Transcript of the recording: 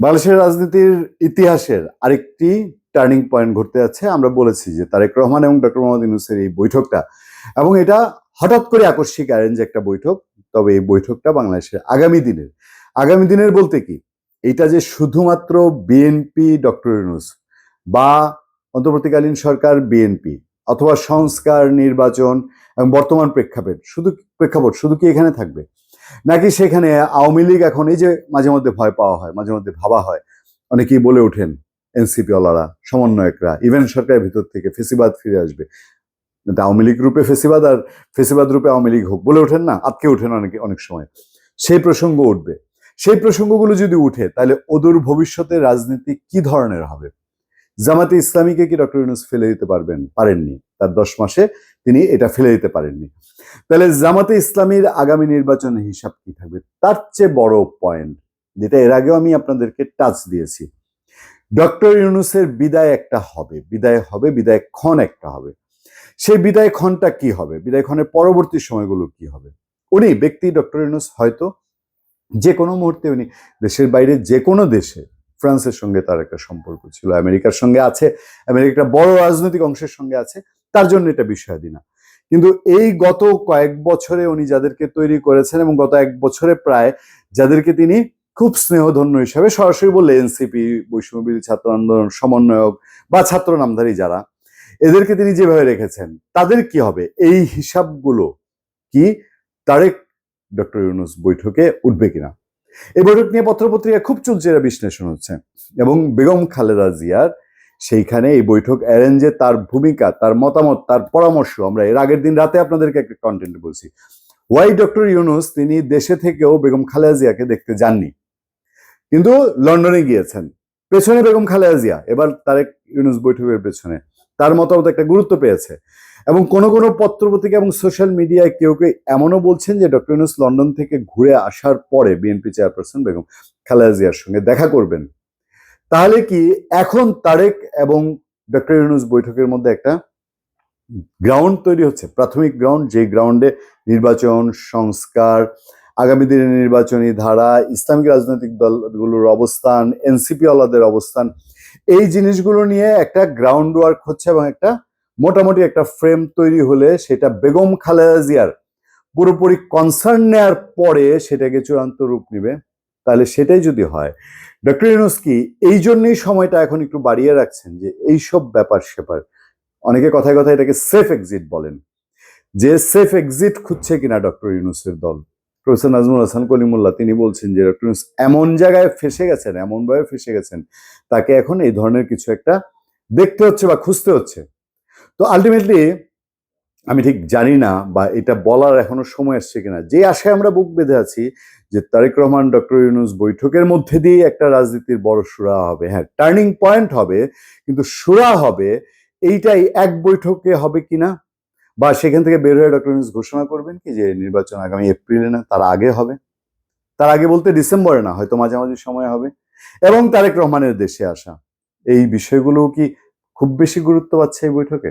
বাংলাদেশের রাজনীতির ইতিহাসের আরেকটি টার্নিং পয়েন্ট ঘটতে যাচ্ছে। আমরা বলেছি যে তারেক রহমান এবং ডক্টর মোহাম্মদ ইউনুসের এই বৈঠকটা। এবং এটা হঠাৎ করে আকস্মিক অ্যারেঞ্জ একটা বৈঠক। তবে এই বৈঠকটা বাংলাদেশের আগামী দিনের। আগামী দিনের বলতে কি? এটা যে শুধুমাত্র বিএনপি ডক্টর ইউনুস বা অন্তর্বর্তীকালীন সরকার বিএনপি অথবা সংস্কার, নির্বাচন এবং বর্তমান প্রেক্ষাপট, শুধু প্রেক্ষাপট, শুধু কি এখানে থাকবে? নাকি সেখানে আওয়ামী লীগ এখন এই যে মাঝে মধ্যে ভয় পাওয়া হয়, মাঝে মধ্যে ভাবা হয়? অনেকেই বলে ওঠেন, এনসিপি ওলারা, সমন্বয়করা, ইভেন সরকারের ভিতর থেকে ফেসিবাদ ফিরে আসবে। আওয়ামী লীগ রূপে ফেসিবাদ আর ফেসিবাদ রূপে আওয়ামী লীগ হোক। বলে ওঠেন না, আটকে ওঠেন অনেকে, অনেক সময়। সেই প্রসঙ্গ উঠবে। সেই প্রসঙ্গগুলো যদি উঠে, তাহলে অদূর ভবিষ্যতে রাজনীতি কি ধরনের হবে? জামাতে ইসলামীকে কি ডক্টর ইউনুস ফেলে দিতে পারবেন? পারেননি। তার দশ মাসে তিনি এটা ফেলে দিতে পারেননি। তাহলে জামাতে ইসলামীর আগামী নির্বাচনের হিসাব কি থাকবে? তার চেয়ে বড় পয়েন্ট যেটা এর আগেও আমি আপনাদেরকে টাচ দিয়েছি। ডক্টর ইউনুসের বিদায় একটা হবে, বিদায় হবে, বিদায় ক্ষণ একটা হবে। সেই বিদায় ক্ষণটা কি হবে? বিদায় ক্ষণের পরবর্তী সময়গুলো কি হবে? উনি, ব্যক্তি ডক্টর ইউনুস হয়তো যে কোনো মুহূর্তে উনি দেশের বাইরে যে কোনো দেশে, ফ্রান্সের সঙ্গে তার একটা সম্পর্ক ছিল, আমেরিকার সঙ্গে আছে, আমেরিকার বড় রাজনৈতিক অংশের সঙ্গে আছে তার জন্য এটা বিষয়াদি না কিন্তু এই গত কয়েক বছরে উনি যাদেরকে তৈরি করেছেন এবং গত এক বছরে প্রায় যাদেরকে তিনি খুব স্নেহধন্য হিসাবে সরাসরি বললে এনসিপি বৈষম্যবিরোধী ছাত্র আন্দোলন, সমন্বয়ক বা ছাত্র নামধারী যারা, এদেরকে তিনি যেভাবে রেখেছেন, তাদের কি হবে? এই হিসাবগুলো কি তারেক ডক্টর ইউনুস বৈঠকে উঠবে কিনা? এই বৈঠক নিয়ে পত্রপত্রিকা খুব চলছে এরা বিশ্লেষণ হচ্ছে এবং বেগম খালেদা জিয়ার সেইখানে এই বৈঠক অ্যারেঞ্জে তার ভূমিকা, তার মতামত, তার পরামর্শ, আমরা এর আগের দিন রাতে আপনাদেরকে একটা কন্টেন্ট বলছি। ওয়াই ডক্টর ইউনুস, তিনি দেশে থেকেও বেগম খালেদা জিয়াকে দেখতে যাননি। কিন্তু লন্ডনে গিয়েছেন। পেছনে বেগম খালেদা জিয়া, এবার তারেক ইউনুস বৈঠকের পেছনে। তার মতামত একটা গুরুত্ব পেয়েছে। এবং কোনো কোনো পত্রপত্রিকা এবং সোশ্যাল মিডিয়ায় কেউ কেউ এমনও বলছেন যে ডক্টর ইউনুস লন্ডন থেকে ঘুরে আসার পরে বিএনপি চেয়ারপারসন বেগম খালেদা জিয়ার সঙ্গে দেখা করবেন। তাহলে কি এখন তারেক এবং ডক্টর ইউনুস বৈঠকের মধ্যে একটা গ্রাউন্ড তৈরি হচ্ছে, প্রাথমিক গ্রাউন্ড যে গ্রাউন্ডে নির্বাচন, সংস্কার, আগামী দিনের নির্বাচনী ধারা, ইসলামিক রাজনৈতিক দলগুলোর অবস্থান এনসিপি ওয়ালাদের অবস্থান, এই জিনিসগুলো নিয়ে একটা গ্রাউন্ড ওয়ার্ক হচ্ছে এবং একটা মোটামুটি একটা ফ্রেম তৈরি হলে সেটা বেগম খালেদা জিয়ার পুরোপুরি কনসার্ন নেওয়ার পরে সেটাকে চূড়ান্ত রূপ নেবে। তাহলে সেটাই যদি হয় ডক্টর ইউনুস কি এই জন্যই সময়টা এখন একটু বাড়িয়ে রাখছেন যে এইসব ব্যাপার সেপার। অনেকে কথায় কথায় এটাকে সেফ এক্সিট বলেন। যে সেফ এক্সিট খুঁজছে কিনা ডক্টর ইউনুসের দল? প্রফেসর নাজমুল হাসান কলিমুল্লাহ তিনি বলছেন যে ডক্টর ইউনুস এমন জায়গায় ফেসে গেছেন, এমনভাবে ফেসে গেছেন, তাকে এখন এই ধরনের কিছু একটা দেখতে হচ্ছে বা খুঁজতে হচ্ছে। তো আলটিমেটলি আমি ঠিক জানি না বা এটা বলার এখনও সময় আসছে কিনা। যে আশায় আমরা বুক বেঁধে আছি যে তারেক রহমান, ডক্টর ইউনুস বৈঠকের মধ্যে দিয়ে একটা রাজনীতির বড় সুরা হবে। হ্যাঁ টার্নিং পয়েন্ট হবে, কিন্তু সুরা হবে, এইটাই এক বৈঠকে হবে কিনা? বা সেখান থেকে বের হয়ে ডক্টর ইউনুস ঘোষণা করবেন কি যে নির্বাচন আগামী এপ্রিলে না, তার আগে হবে? তার আগে বলতে ডিসেম্বরে না, হয়তো মাঝামাঝি সময় হবে। এবং তারেক রহমানের দেশে আসা, এই বিষয়গুলো কি খুব বেশি গুরুত্ব পাচ্ছে এই বৈঠকে?